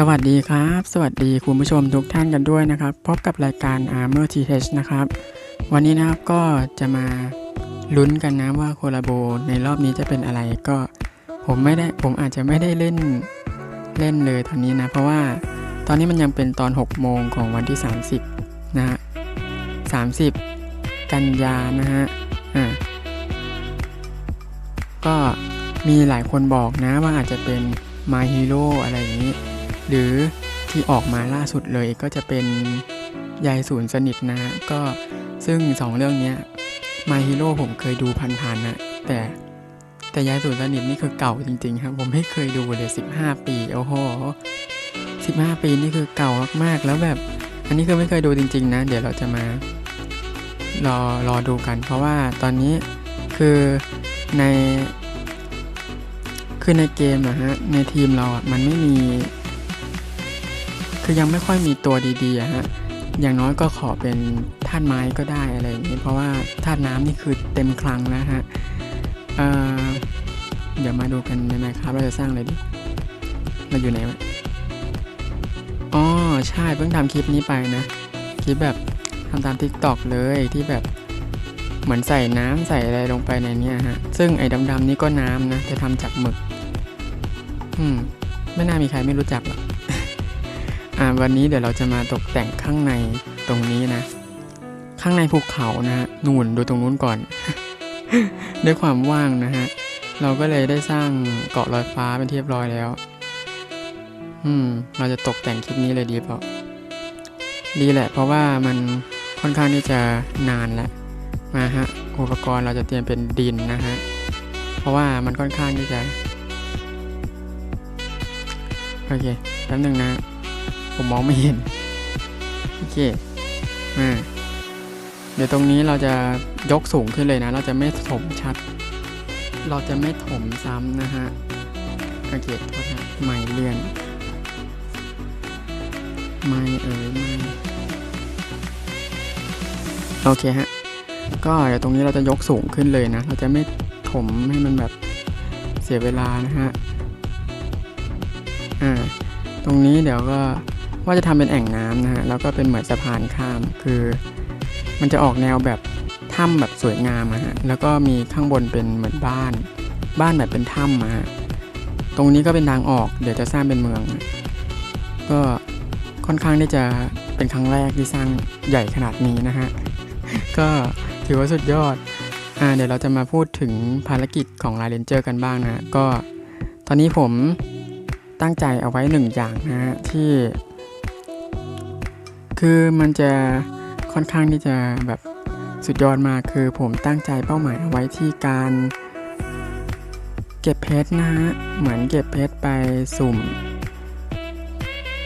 สวัสดีครับ สวัสดีคุณผู้ชมทุกท่านกันด้วยนะครับ พบกับรายการ Armor TH นะครับ วันนี้นะครับก็จะมาลุ้นกันนะว่าโคลาโบในรอบนี้จะเป็นอะไรก็ผมไม่ได้ผมอาจจะไม่ได้เล่นเล่นเลยตอนนี้นะ เพราะว่าตอนนี้มันยังเป็นตอน 6 โมงของวันที่ 30 นะฮะ30 กันยานะฮะอ่าก็มีหลายคนบอกนะว่าอาจจะเป็น My Hero อะไรอย่างนี้ หรือที่ออกมาล่าสุดเลยก็จะเป็นยายศูนย์สนิทนะก็ซึ่งสองเรื่องนี้ย My Hero ผมเคยดูผ่านๆนะแต่แต่ยายศูนย์สนิทนี่คือเก่าจริงๆครับ ผมไม่เคยดูเลย 15 ปีโอ้โห15 ปีนี่คือเก่ามากๆแล้วแบบอันนี้คือไม่เคยดูจริง ๆ นะ เดี๋ยวเราจะมารอรอดูกัน เพราะว่าตอนนี้คือในคือในเกมอะฮะในทีมเราอะมันไม่มี คือยังไม่ค่อยมีตัวดีๆฮะอย่างน้อยก็ขอเป็นธาตุไม้ก็ได้อะไรอย่างนี้เพราะว่าธาตุน้ำนี่คือเต็มคลังแล้วฮะเเดี๋ยวมาดูกันในไหมครับเราจะสร้างอะไรดีเราอยู่ไหนวะอ๋อใช่เพิ่งทำคลิปนี้ไปนะคลิปแบบทำตาม t ิ k t o k เลยที่แบบเหมือนใส่น้ำใส่อะไรลงไปในนี้ฮะซึ่งไอ้ดำๆนี่ก็น้ำนะจะทำจากหมึก อืม ไม่น่ามีใครไม่รู้จักหรอก อ่าวันนี้เดี๋ยวเราจะมาตกแต่งข้างในตรงนี้นะ ข้างในภูเขานะฮะนูนดูตรงนู้นก่อน ด้วยความว่างนะฮะเราก็เลยได้สร้างเกาะลอยฟ้าเป็นที่เรียบร้อยแล้ว อืม เราจะตกแต่งคลิปนี้เลยดีเปล่า ดีแหละ เพราะว่ามันค่อนข้างที่จะนานแล้วมาฮะ อุปกรณ์เราจะเตรียมเป็นดินนะฮะ เพราะว่ามันค่อนข้างที่จะ โอเค แป๊บหนึ่งนะ ผมมองไม่เห็น โอเคมาเดี๋ยวตรงนี้เราจะยกสูงขึ้นเลยนะ เราจะไม่ถมชัด เราจะไม่ถมซ้ำนะฮะ โอเคโทษนะไม่เลื่อน ไม่เอ่ยไม่ โอเคฮะ ก็เดี๋ยวตรงนี้เราจะยกสูงขึ้นเลยนะ เราจะไม่ถมให้มันแบบเสียเวลานะฮะ อ่า ตรงนี้เดี๋ยวก็ ว่าจะทำเป็นแอ่งน้ำนะฮะแล้วก็เป็นเหมือนสะพานข้ามคือ มันจะออกแนวแบบถ้ำแบบสวยงามอะฮะแล้วก็มีข้างบนเป็นเหมือนบ้าน บ้านแบบเป็นถ้ำอะฮะตรงนี้ก็เป็นทางออกเดี๋ยวจะสร้างเป็นเมือง ก็ค่อนข้างที่จะเป็นครั้งแรกที่สร้างใหญ่ขนาดนี้นะฮะก็ถือว่าสุดยอดอ่าเดี๋ยวเราจะมาพูดถึงภารกิจของลายเลนเจอร์กันบ้างนะก็ตอนนี้ผมตั้งใจเอาไว้หนึ่งอย่างนะฮะที่ คือมันจะค่อนข้างที่จะแบบสุดยอดมากคือผมตั้งใจเป้าหมายเอาไว้ที่การเก็บเพชรนะฮะ เหมือนเก็บเพชรไปสุ่ม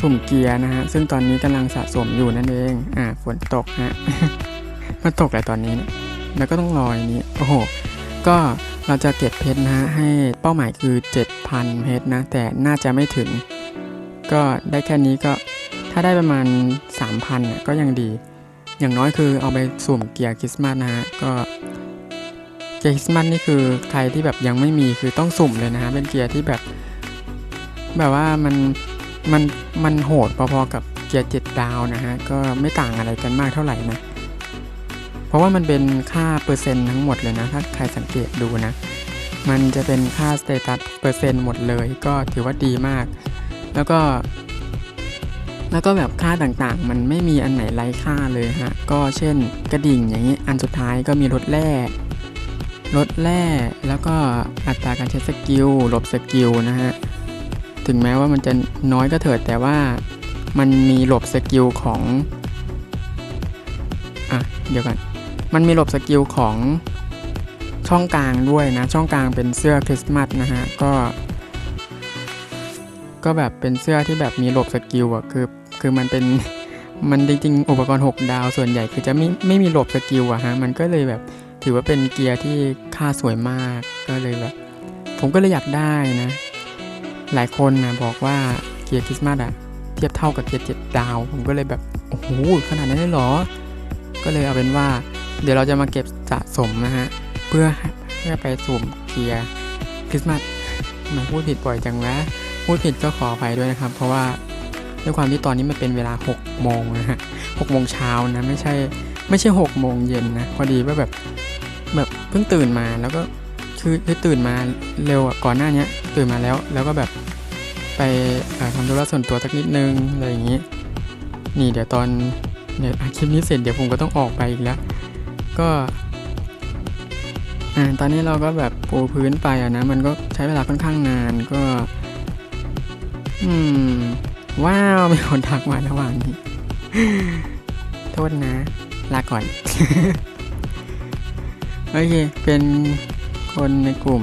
สุ่มเกียร์นะฮะ ซึ่งตอนนี้กำลังสะสมอยู่นั่นเอง อ่าฝนตกฮะมันตกอะไรตอนนี้แล้วก็ต้องรออย่างนี้ โอ้โห ก็เราจะเก็บเพชรนะฮะ ให้เป้าหมายคือ 7,000 เพชรนะ แต่น่าจะไม่ถึง ก็ได้แค่นี้ก็ ถ้าได้ประมาณ 3,000น่ะก็ยังดี อย่างน้อยคือเอาไปสุ่มเกียร์คริสต์มาสนะฮะ ก็เกียร์คริสต์มาสนี่คือใครที่แบบยังไม่มีคือต้องสุ่มเลยนะฮะ เป็นเกียร์ที่แบบ แบบว่ามันมันมันโหดพอๆกับเกียร์7ดาวนะฮะ ก็ไม่ต่างอะไรกันมากเท่าไหร่นะ เพราะว่ามันเป็นค่าเปอร์เซ็นต์ทั้งหมดเลยนะ ถ้าใครสังเกตดูนะ มันจะเป็นค่าสเตตัสเปอร์เซ็นต์หมดเลย ก็ถือว่าดีมาก แล้วก็ แล้วก็แบบค่าต่างๆ มันไม่มีอันไหนไร้ค่าเลยฮะ ก็เช่นกระดิ่งอย่างนี้อันสุดท้ายก็มีลดแร่ลดแร่แล้วก็อัตราการใช้สกิลหลบสกิลนะฮะ ถึงแม้ว่ามันจะน้อยก็เถิดแต่ว่ามันมีหลบสกิลของ อะ เดี๋ยวกันมันมีหลบสกิลของช่องกลางด้วยนะ ช่องกลางเป็นเสื้อคริสต์มาสนะฮะ ก็ ก็แบบเป็นเสื้อที่แบบมีหลบสกิลอะคือ คือมันเป็นมันจริงๆ อุปกรณ์ 6 ดาวส่วนใหญ่คือจะไม่ไม่มีหลบสกิลอะฮะ มันก็เลยแบบถือว่าเป็นเกียร์ที่ค่าสวยมากก็เลยแบบผมก็เลยอยากได้นะ หลายคนนะบอกว่าเกียร์คริสต์มาสอะเทียบเท่ากับเกียร์7ดาว ผมก็เลยแบบ โอ้โห ขนาดนั้นเลยเหรอ ก็เลยเอาเป็นว่า เดี๋ยวเราจะมาเก็บสะสมนะฮะ เพื่อเพื่อไปสุ่มเกียร์คริสต์มาสทำไมาพูดผิดบ่อยจังวะพูดผิดก็ขออภัยด้วยนะครับ เพราะว่า ด้วยความที่ตอนนี้มันเป็นเวลา6โมงนะฮะ6โมงเช้านะไม่ใช่ไม่ใช่6โมงเย็นนะพอดีว่าแบบแบบเพิ่งตื่นมาแล้วก็คือคือตื่นมาเร็วก่อนหน้านี้ตื่นมาแล้ว แล้วก็แบบไปทำธุระส่วนตัวสักนิดนึงอะไรอย่างงี้ นี่เดี๋ยวตอนเนี่ยคลิปนี้เสร็จเดี๋ยวผมก็ต้องออกไปอีกแล้ว ก็อ่าตอนนี้เราก็แบบปูพื้นไปอะนะ มันก็ใช้เวลาค่อนข้างนานก็ อืม ว้าวมีคนทักมาระหว่างนี้ โทษนะ ลาก่อน โอเค เป็นคนในกลุ่ม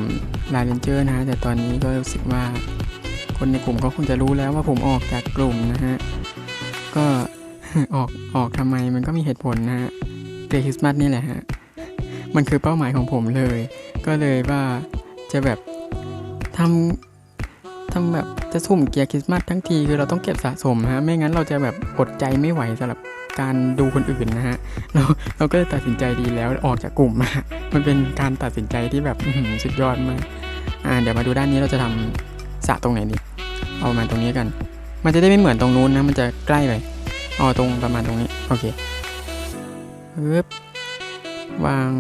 ลาเรนเจอร์นะฮะ แต่ตอนนี้ก็รู้สึกว่าคนในกลุ่มก็คงจะรู้แล้วว่าผมออกจากกลุ่มนะฮะ ก็ออกออกทำไมมันก็มีเหตุผลนะฮะเดคริสต์มาสนี่แหละฮะ มันคือเป้าหมายของผมเลย ก็เลยว่าจะแบบทำทำแบบ จะสุ่มเกียร์คริสต์มาสทั้งทีคือเราต้องเก็บสะสมฮะไม่งั้นเราจะแบบอดใจไม่ไหวสำหรับการดูคนอื่นนะฮะเราเราก็เลยตัดสินใจดีแล้วออกจากกลุ่มมามันเป็นการตัดสินใจที่แบบสุดยอดมากอ่าเดี๋ยวมาดูด้านนี้เราจะทำสะตรงไหนดีเอามาตรงนี้กัน มันจะได้ไม่เหมือนตรงนู้นนะมันจะใกล้ไปอ๋อตรงประมาณตรงนี้โอเคปึ๊บวาง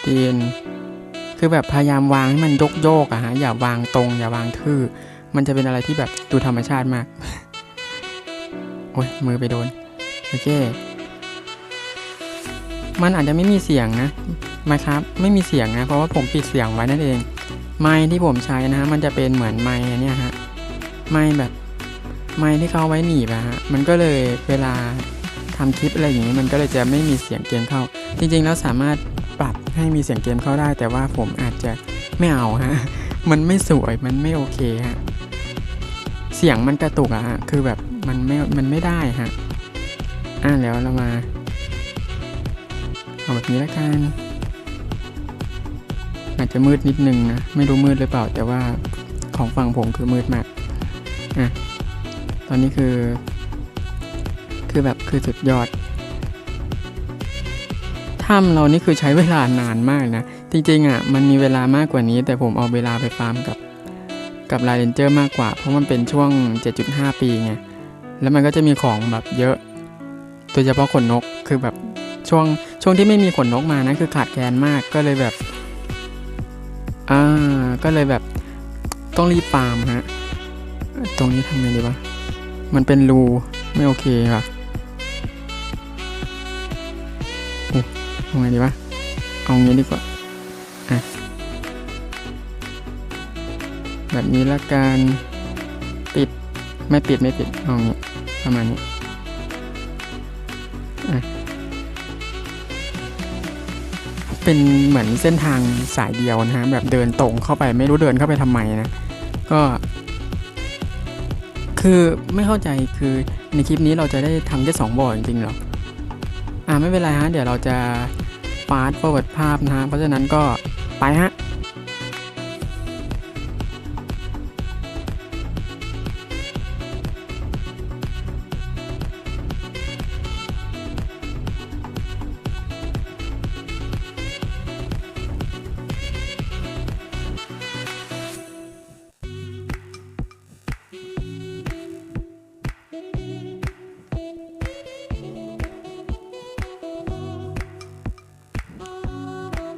เตียนคือแบบพยายามวางให้มันโยกโยกๆอะฮะอย่าวางตรง อย่าวางทื่อ มันจะเป็นอะไรที่แบบดูธรรมชาติมาก โอ้ยมือไปโดน โอเค มันอาจจะไม่มีเสียงนะมาครับไม่มีเสียงนะ เพราะว่าผมปิดเสียงไว้นั่นเอง ไม้ที่ผมใช้นะฮะ มันจะเป็นเหมือนไม้อันเนี่ยฮะ ไม้แบบ ไม้ที่เขาไว้หนีบอะฮะ มันก็เลยเวลาทำคลิปอะไรอย่างนี้ มันก็เลยจะไม่มีเสียงเกมเข้า จริงๆ แล้วสามารถปรับให้มีเสียงเกมเข้าได้ แต่ว่าผมอาจจะไม่เอาฮะ มันไม่สวย มันไม่โอเคฮะ เสียงมันกระตุกอะฮะ คือแบบมันไม่ มันไม่ได้ฮะ อะแล้วเรามา เอาแบบนี้แล้วกันอาจจะมืดนิดนึงนะ ไม่รู้มืดหรือเปล่า แต่ว่าของฝั่งผมคือมืดมาก อะ ตอนนี้คือ คือแบบคือสุดยอดถ้ำเรานี่คือใช้เวลานานมากนะ จริงๆอะมันมีเวลามากกว่านี้ แต่ผมเอาเวลาไปฟาร์มกับ กับลายเรนเจอร์มากกว่า เพราะมันเป็นช่วง 7.5 ปีไง แล้วมันก็จะมีของแบบเยอะ โดยเฉพาะขนนก คือแบบช่วงช่วงที่ไม่มีขนนกมานะคือขาดแคลนมาก ก็เลยแบบ อ่า ก็เลยแบบต้องรีบฟามฮะ ตรงนี้ทำไงดีวะ มันเป็นรูไม่โอเคค่ะทำไงดีวะ เอางี้ดีกว่า อะ แบบนี้ละกันปิดไม่ปิดไม่ปิดเอางี้ประมาณนี้เป็นเหมือนเส้นทางสายเดียวนะฮะแบบเดินตรงเข้าไปไม่รู้เดินเข้าไปทำไมนะ ก็ คือไม่เข้าใจคือในคลิปนี้เราจะได้ทำแค่สองบ่อจริงๆหรออ่าไม่เป็นไรฮะเดี๋ยวเราจะฟาสต์ฟอร์เวิร์ดภาพนะฮะเพราะฉะนั้นก็ไปฮะ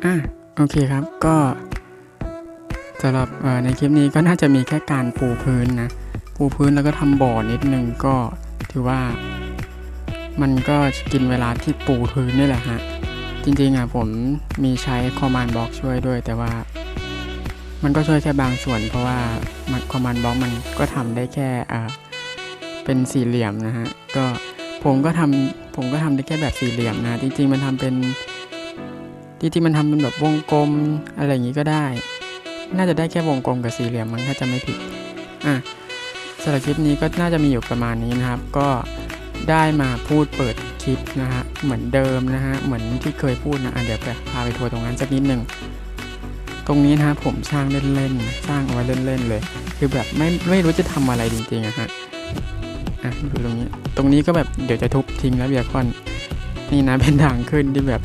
อะโอเคครับก็สำหรับในคลิปนี้ก็น่าจะมีแค่การปูพื้นนะ ปูพื้นแล้วก็ทำบ่อนิดนึงก็ถือว่า มันก็กินเวลาที่ปูพื้นนี่แหละฮะ จริงๆอะผมมีใช้คอมานบล็อกช่วยด้วย แต่ว่า มันก็ช่วยแค่บางส่วน เพราะว่ามันคอมานบล็อกมันก็ทำได้แค่เป็นสี่เหลี่ยมนะฮะ ก็ผมก็ทำผมก็ทำได้แค่แบบสี่เหลี่ยมนะ จริง ๆ มันทำเป็น จริงๆมันทำเป็นแบบวงกลมอะไรอย่างนี้ก็ได้ น่าจะได้แค่วงกลมกับสี่เหลี่ยมมั้งถ้าจะไม่ผิดอะสำหรับคลิปนี้ก็น่าจะมีอยู่ประมาณนี้นะครับ ก็ได้มาพูดเปิดคลิปนะฮะเหมือนเดิมนะฮะเหมือนที่เคยพูดนะอะเดี๋ยวไปพาไปทัวร์ตรงนั้นสักนิดหนึ่งตรงนี้นะฮะผมสร้างเล่นๆสร้างเอาไว้เล่นๆเลย คือแบบไม่ไม่รู้จะทำอะไรจริงๆอะฮะอะดูตรงนี้ตรงนี้ก็แบบเดี๋ยวจะทุบทิ้งแล้วเบียร์คอน นี่นะเป็นทางขึ้นที่แบบ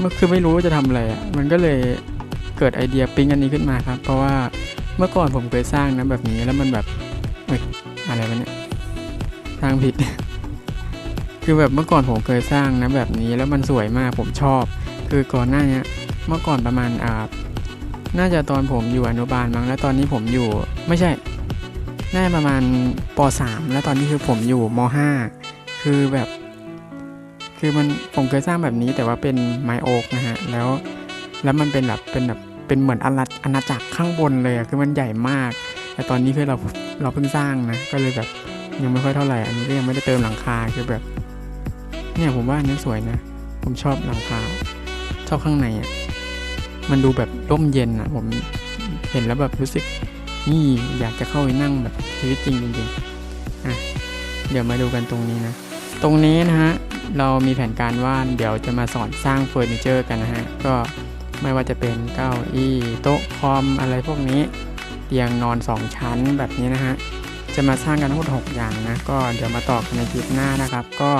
มันคือไม่รู้ว่าจะทำอะไรอะมันก็เลยเกิดไอเดียปิ๊งอันนี้ขึ้นมาครับ เพราะว่าเมื่อก่อนผมเคยสร้างนะแบบนี้แล้วมันแบบเอ้ยอะไรวะเนี่ยสร้างผิด คือแบบเมื่อก่อนผมเคยสร้างนะแบบนี้แล้วมันสวยมากผมชอบ คือก่อนหน้าเนี้ยเมื่อก่อนประมาณอ่าน่าจะตอนผมอยู่อนุบาลมั้งแล้วตอนนี้ผมอยู่ไม่ใช่น่าประมาณป .3 แล้วตอนนี้คือผมอยู่ม .5 คือแบบ คือมันผมเคยสร้างแบบนี้แต่ว่าเป็นไม้โอ๊กนะฮะแล้วแล้วมันเป็นแบบเป็นแบบเป็นเหมือนอาณาอาณาจักรข้างบนเลยอะคือมันใหญ่มาก แต่ตอนนี้คือเราเราเพิ่งสร้างนะก็เลยแบบยังไม่ค่อยเท่าไหร่อันนี้ก็ยังไม่ได้เติมหลังคาคือแบบเนี่ยผมว่าอันนี้สวยนะ ผมชอบหลังคาชอบข้างในอะมันดูแบบร่มเย็นอะผมเห็นแล้วแบบรู้สึกนี่อยากจะเข้าไปนั่งแบบชีวิตจริงจริงๆอะเดี๋ยวมาดูกันตรงนี้นะ ตรงนี้นะฮะ เรามีแผนการว่าเดี๋ยวจะมาสอนสร้างเฟอร์นิเจอร์กันนะฮะ ก็ไม่ว่าจะเป็นเก้าอี้โต๊ะคอมอะไรพวกนี้เตียงนอน 2 ชั้นแบบนี้นะฮะ จะมาสร้างกันทั้งหมด6อย่างนะ ก็เดี๋ยวมาต่อกันในคลิปหน้านะครับ ก็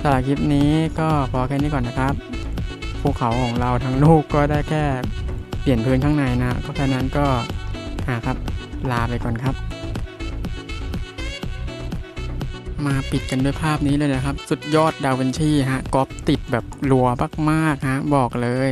สำหรับคลิปนี้ก็พอแค่นี้ก่อนนะครับภูเขาของเราทั้งลูกก็ได้แค่เปลี่ยนพื้นข้างในนะก็แค่นั้นก็หาครับลาไปก่อนครับ มาปิดกันด้วยภาพนี้เลยนะครับ สุดยอดดาวินชีฮะก๊อปติดแบบรัวมากๆฮะบอกเลย